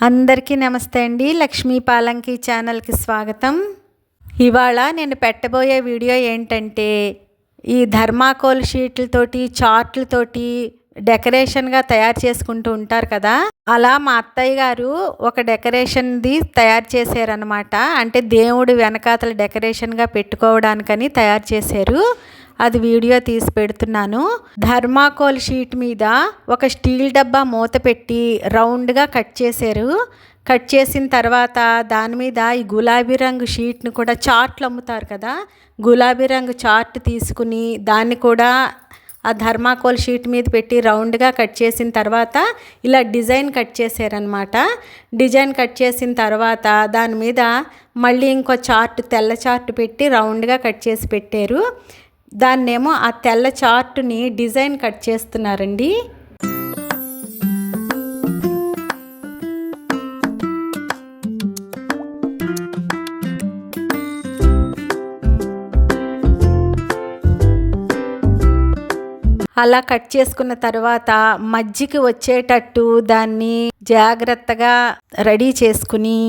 అందరికీ నమస్తే అండి. లక్ష్మీ పాలంకి ఛానల్కి స్వాగతం. ఇవాళ నేను పెట్టబోయే వీడియో ఏంటంటే ఈ ధర్మాకోల్ షీట్లతోటి చార్ట్లతోటి డెకరేషన్గా తయారు చేసుకుంటూ ఉంటారు కదా. అలా మా అత్తయ్య గారు ఒక డెకరేషన్ది తయారు చేశారనమాట అంటే దేవుడు వెనకాతల డెకరేషన్గా పెట్టుకోవడానికని తయారు చేశారు. అది వీడియో తీసి పెడుతున్నాను. ధర్మాకోల్ షీట్ మీద ఒక స్టీల్ డబ్బా మూత పెట్టి రౌండ్గా కట్ చేశారు. కట్ చేసిన తర్వాత దాని మీద ఈ గులాబీ రంగు షీట్ని కూడా చార్ట్లు అమ్ముతారు కదా గులాబీ రంగు చార్ట్ తీసుకుని దాన్ని కూడా ఆ ధర్మాకోల్ షీట్ మీద పెట్టి రౌండ్గా కట్ చేసిన తర్వాత ఇలా డిజైన్ కట్ చేశారనమాట డిజైన్ కట్ చేసిన తర్వాత దాని మీద మళ్ళీ ఇంకో చార్ట్ తెల్ల చార్ట్ పెట్టి రౌండ్గా కట్ చేసి పెట్టారు. దాన్నేమో ఆ తెల్ల చార్ట్ని డిజైన్ కట్ చేస్తున్నారండి. అలా కట్ చేసుకున్న తర్వాత మజ్జికి వచ్చేటట్టు దాన్ని జాగ్రత్తగా రెడీ చేసుకుని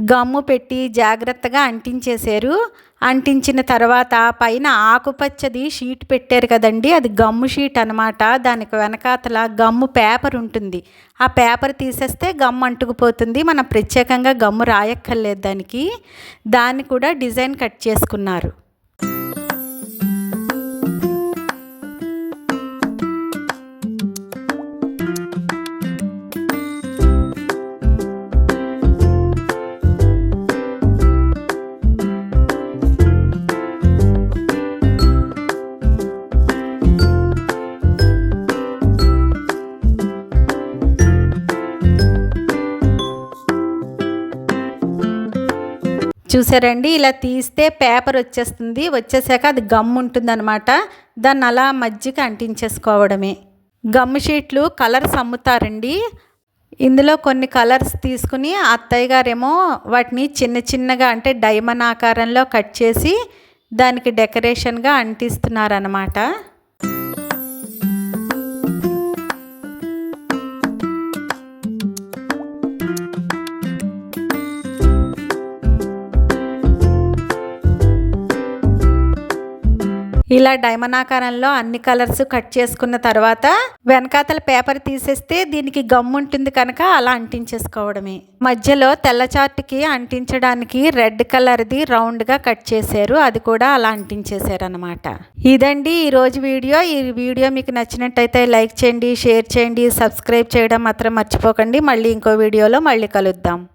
గమ్ము పెట్టి జాగ్రత్తగా అంటించేశారు. అంటించిన తర్వాత పైన ఆకుపచ్చది షీట్ పెట్టారు కదండి. అది గమ్ము షీట్ అనమాట దానికి వెనకాతల గమ్ము పేపర్ ఉంటుంది. ఆ పేపర్ తీసేస్తే గమ్ము అంటుకుపోతుంది. మనం ప్రత్యేకంగా గమ్ము రాయక్కర్లేదు దానికి. దాన్ని కూడా డిజైన్ కట్ చేసుకున్నారు. చూసారండి? ఇలా తీస్తే పేపర్ వచ్చేస్తుంది. వచ్చేసాక అది గమ్ ఉంటుందన్నమాట. దాన్ని అలా మజ్జిగ అంటించేసుకోవడమే. గమ్ షీట్లు కలర్స్ అమ్ముతారండి. ఇందులో కొన్ని కలర్స్ తీసుకుని అత్తయ్య గారేమో వాటిని చిన్న చిన్నగా అంటే డైమండ్ ఆకారంలో కట్ చేసి దానికి డెకరేషన్గా అంటిస్తున్నారనమాట ఇలా డైమండ్ ఆకారంలో అన్ని కలర్స్ కట్ చేసుకున్న తర్వాత వెనకాతల పేపర్ తీసేస్తే దీనికి గమ్ ఉంటుంది కనుక అలా అంటించేసుకోవడమే. మధ్యలో తెల్ల చార్ట్కి అంటించడానికి రెడ్ కలర్ది రౌండ్గా కట్ చేశారు. అది కూడా అలా అంటించేశారు అనమాట ఇదండి ఈరోజు వీడియో. ఈ వీడియో మీకు నచ్చినట్టయితే లైక్ చేయండి షేర్ చేయండి సబ్స్క్రైబ్ చేయడం మాత్రం మర్చిపోకండి. మళ్ళీ ఇంకో వీడియోలో మళ్ళీ కలుద్దాం.